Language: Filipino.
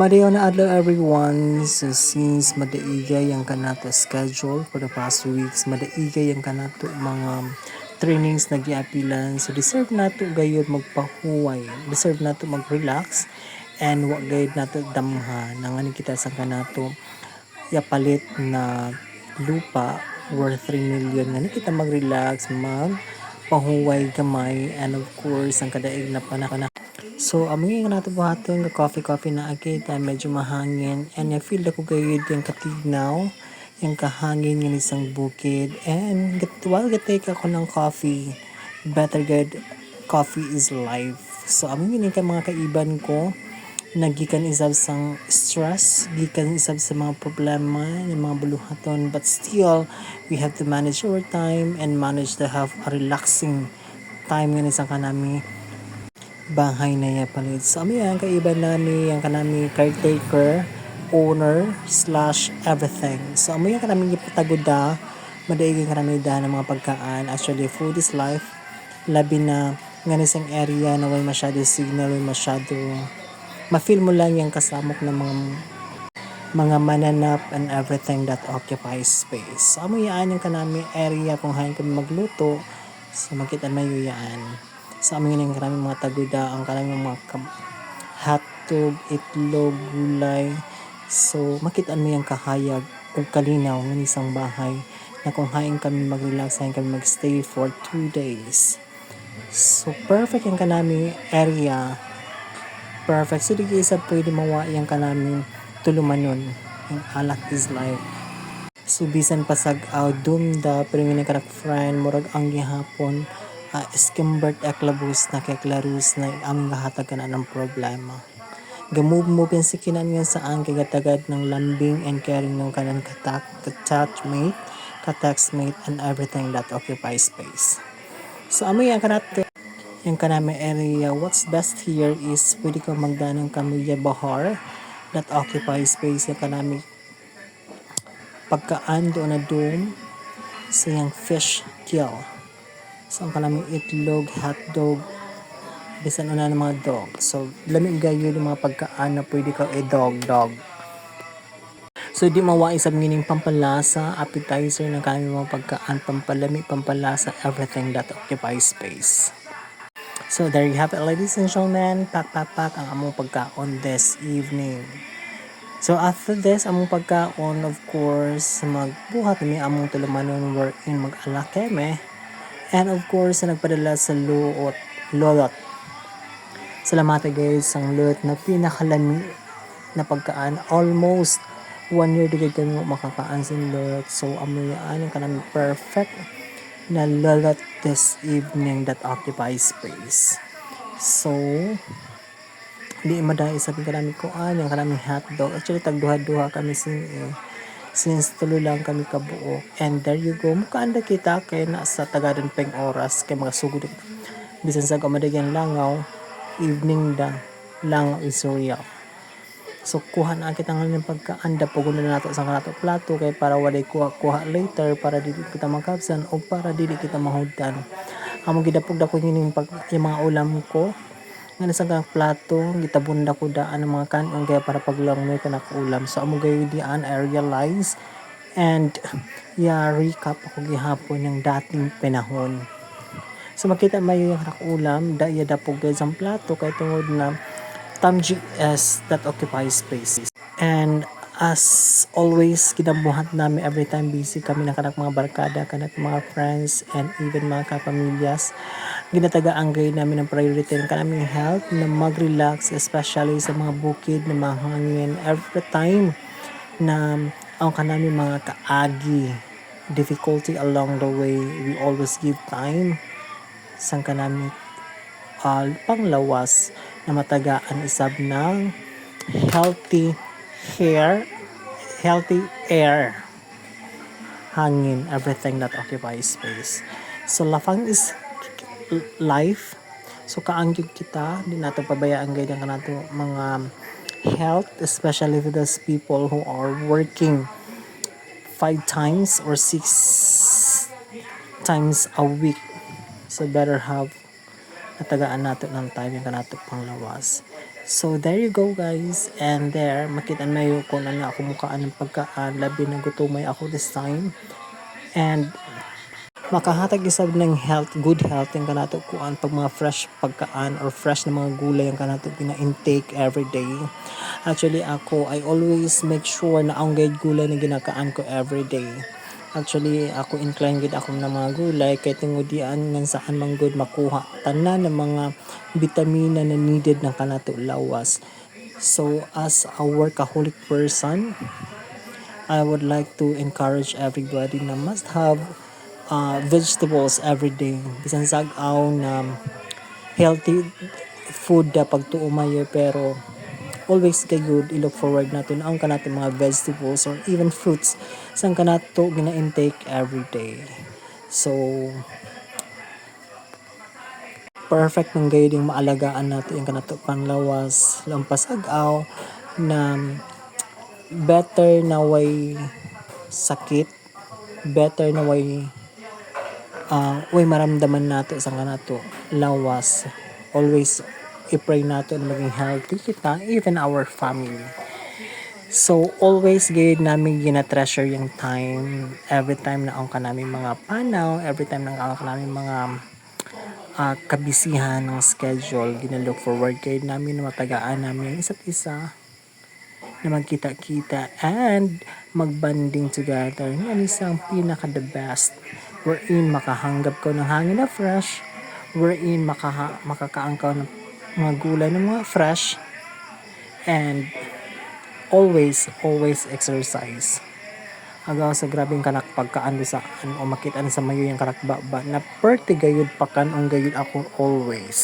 Madayo na adlaw everyone. So since madaigay ang kanato schedule for the past weeks, madaigay ang kanato mga trainings na giapilan. So deserve nato gayud magpahuway. Deserve nato mag-relax and wa gayud nato damha nangani kita sa kanato yapalit na lupa worth 3 million nga kita mag-relax mag pahuway gamay and of course ang kadaig na panahon So, amoy nga nato buhaton nga coffee-coffee na agad na medyo mahangin and I feel ako gayud yung katignaw yung kahangin ng isang bukid and get, while gatake ako ng coffee better good coffee is life. So amoy yun ka mga kaiban ko nagikan isab sang stress gikan isab sa mga problema ng mga buluhaton but still we have to manage our time and manage to have a relaxing time nga isang kanami bahay na ya palit. So, ami ang kaiba nami, ang kanami caretaker, owner, slash everything. So, amo yung kanami ipatagoda, madaigin kanami da ng mga pagkaan. Actually, food is life. Labi na nga isang area na way masyado signal, way masyado ma-feel mo lang yung kasamok ng mga mga mananap and everything that occupies space. So, amo yaan yung kanami area kung hain kami magluto. So, makita may yaan sa amin ng karaming mga taguda, ang karaming mga kam- hotdog, itlog, gulay. So, makitaan mo yung kahayag o kalinaw ng isang bahay na kung hain kami mag-relax, hain kami mag-stay for two days. So, perfect yung kanami area. Perfect. Di isa pwede mawa yung kanami tulumanon. Yung alak is life. So, bisan pasag out dumda, pero nga karak friend, murag ang gihapon, uh, Skimbert Eklabus na kay Clarus na aming gahatag ka na ng problema. Gamove mo si kinan nga saan kay gatagad ng lambing and caring ng kanan katak, katouchmate, katextmate, and everything that occupies space. So, amoy ang kanate, yung kaname area, what's best here is pwede ka magdaan ng Camilla Bahar that occupies space yung kanami pagkaan doon na dome sa yung fish kill. So, ang kanaming itlog, hotdog, bisan una ng mga dog. So, lamig gayo yung mga pagkaan na pwede ka i-dog, dog. So, di mawa isang meaning pampalasa, appetizer ng kanaming mga pagkaan, pampalami, pampalasa, everything that occupies space. So, there you have it, ladies and gentlemen. Pak, pak, pak, ang among pagkaon this evening. So, after this, among pagkaon, of course, magbuhat mi among tulumanon wherein mag-alakeme And of course, na nagpadala sa luot, lolot. Salamat guys, ang lolot na pinakalami na pagkaan. Almost one year digay kami makakaan sa lolot. So, amoyaan yung kanami perfect na lolot this evening that occupies space. So, di maday sabi kanami ko, ah, yung kanami hotdog. Actually, tagduha-duha kami sin eh since tulo lang kami kabuo. And there you go. Mukaanda kita kay nasa tagadan peng oras kay mga sugod. Bisan sa kamadagyan langaw, evening da, langaw is real. So kuha na kita ng pagkaanda. Po na nato sa kanato plato kay para walay kuha kuha later para dili kita makabsan o para dili kita mahudtan. Amo gidapog dako yung, pag, yung mga ulam ko. Nga nasa kang plato gitabunda ko daan ang mga kanon kaya para paglang may kanak ulam. So amo gayo dian I realize and yeah recap ako gihapon ng dating panahon. So makita mayo yung kanak ulam daya dapog guys ang plato kay tungod na tam GS that occupies space. And as always kinabuhat namin every time busy kami na kanak mga barkada kanak mga friends and even mga kapamilyas. Ginataga ang grade namin ng priority ng kanaming health na mag-relax especially sa mga bukid na mahangin every time na ang kanaming mga kaagi difficulty along the way. We always give time sa kanaming uh, panglawas na matagaan isab ng healthy hair, healthy air, hangin, everything that occupies space. So, lafang is life. So, kaangyog kita, di nato pabayaan gaya ka nato mga health, especially for those people who are working five times or six times a week. So, better have natagaan nato ng time yung kanato panglawas. So there you go guys. And there, makita na yun kung ano ako mukhaan ng pagkaan. Labi na gutumay ako this time. And makahatag isab ng health, good health yung kanato kuan pag mga fresh pagkaan or fresh na mga gulay yung kanato gina-intake every day. Actually ako, I always make sure na ang gulay na ginakaan ko every day. Actually, ako inclined gid ako ng mga gulay kay tingudian ngan saan man good makuha tanan ng mga bitamina na needed ng kanato lawas. So as a workaholic person, I would like to encourage everybody na must have uh, vegetables every day. Bisan sag-aw na healthy food da pagtuumayo pero always kay good i-look forward nato na ang kanato mga vegetables or even fruits sang kanato gina-intake every day. So perfect ng gayuding maalagaan nato yung kanato panlawas lampas ag-aw na better na way sakit better na way uh, way maramdaman nato sa kanato lawas always i-pray nato na maging healthy kita even our family So, always gayud namin gina-treasure yung time. Every time na ang kanami mga panaw, every time na ang kanami mga ah, kabisihan ng schedule, gina-look forward gayud namin na matagaan namin yung isa't isa na magkita-kita and magbanding together. Yan isang pinaka the best. Wherein makahanggap ko ng hangin na fresh. Wherein makaha, makakaangkaw ng mga gulay ng mga fresh. And always, always exercise. Agaw sa grabing kanak pagkaan sa ano o makita sa mayo yung kanak ba na perti gayud pakan ang gayud ako always.